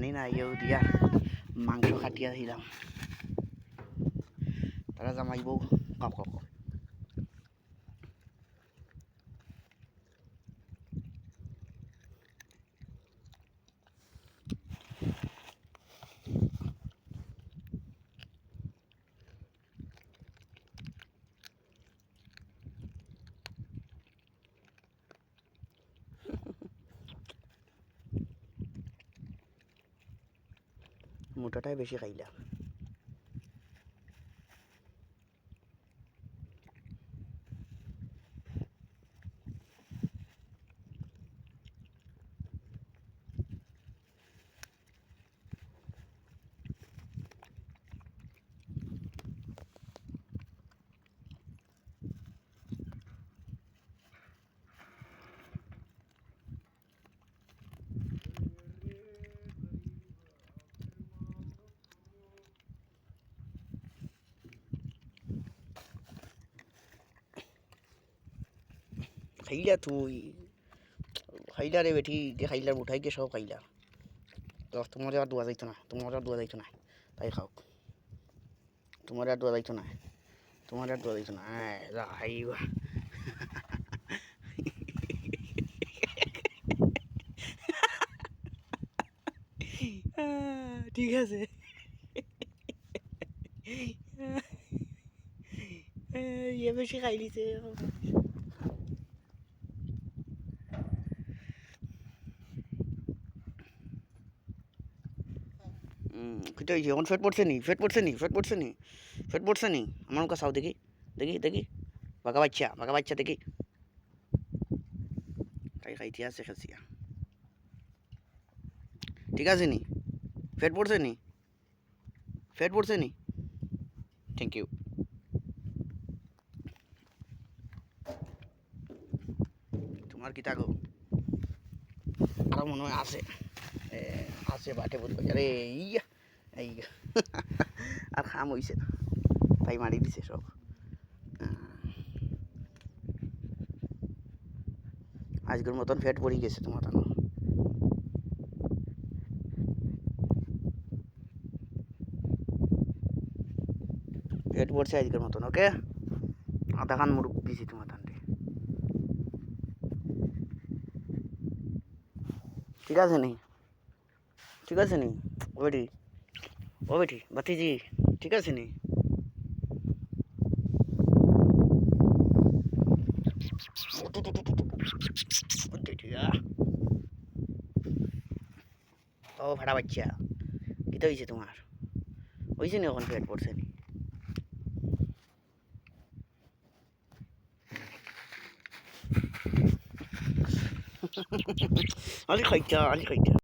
জানি না ইয়েও দিয়া মাংস কাটিয়া দিলাম তারা জামাইব কাপ কাপ কাপ। মোটাটাই বেশি খাইলা খাইলা তুই? খাইলা রে বেটি যে খাইলার উঠাই গিয়ে সব খাইলা। তো তোমার আর দোয়া যাইতো না তোমার আর দোয়া যাইতো না। তাই খাও। তোমার আর দোয়া যাইতো না। তোমার আর দোয়া যাইতো না। যা খাইবা ঠিক আছে। বেশি খাই দিছে কিটা হয়েছে এখন ফেট পড়ছে নি ফেট পড়ছে নি ফেট পড়ছে নি ফেট পড়ছে নি। আমার মুখে চাও দেখি দেখি দেখি। বাঘা বাচ্চা বাঘা বাচ্চা দেখি। খাই খাইতে আছে খাসিয়া ঠিক আছে নি? ফেট পড়ছে নি? ফেট পড়ছে নি? থ্যাংক ইউ তোমার কি থাকো আরও মনে হয় আছে। আছে বাটে বলবে আরে, ইয়া! এই আর খাম হইছে না। তাই মারি দিছে সব। আজকের মতন ফ্যাট পড়ে গেছে তোমার ফ্যাট পড়ছে আজকের মতন, ওকে? আধা খান মুরগ দিছি তোমার ঠিক আছে নি? ঠিক আছে নি? ও বেটি ও বেটি, বাতিজি, ঠিক আছে নি? ও ভাড়া বাচ্চা, কিতা হয়েছে তোমার? হয়েছে নি এখন পেট পড়ছে নি? আলি খাইতা আলি খাইতা।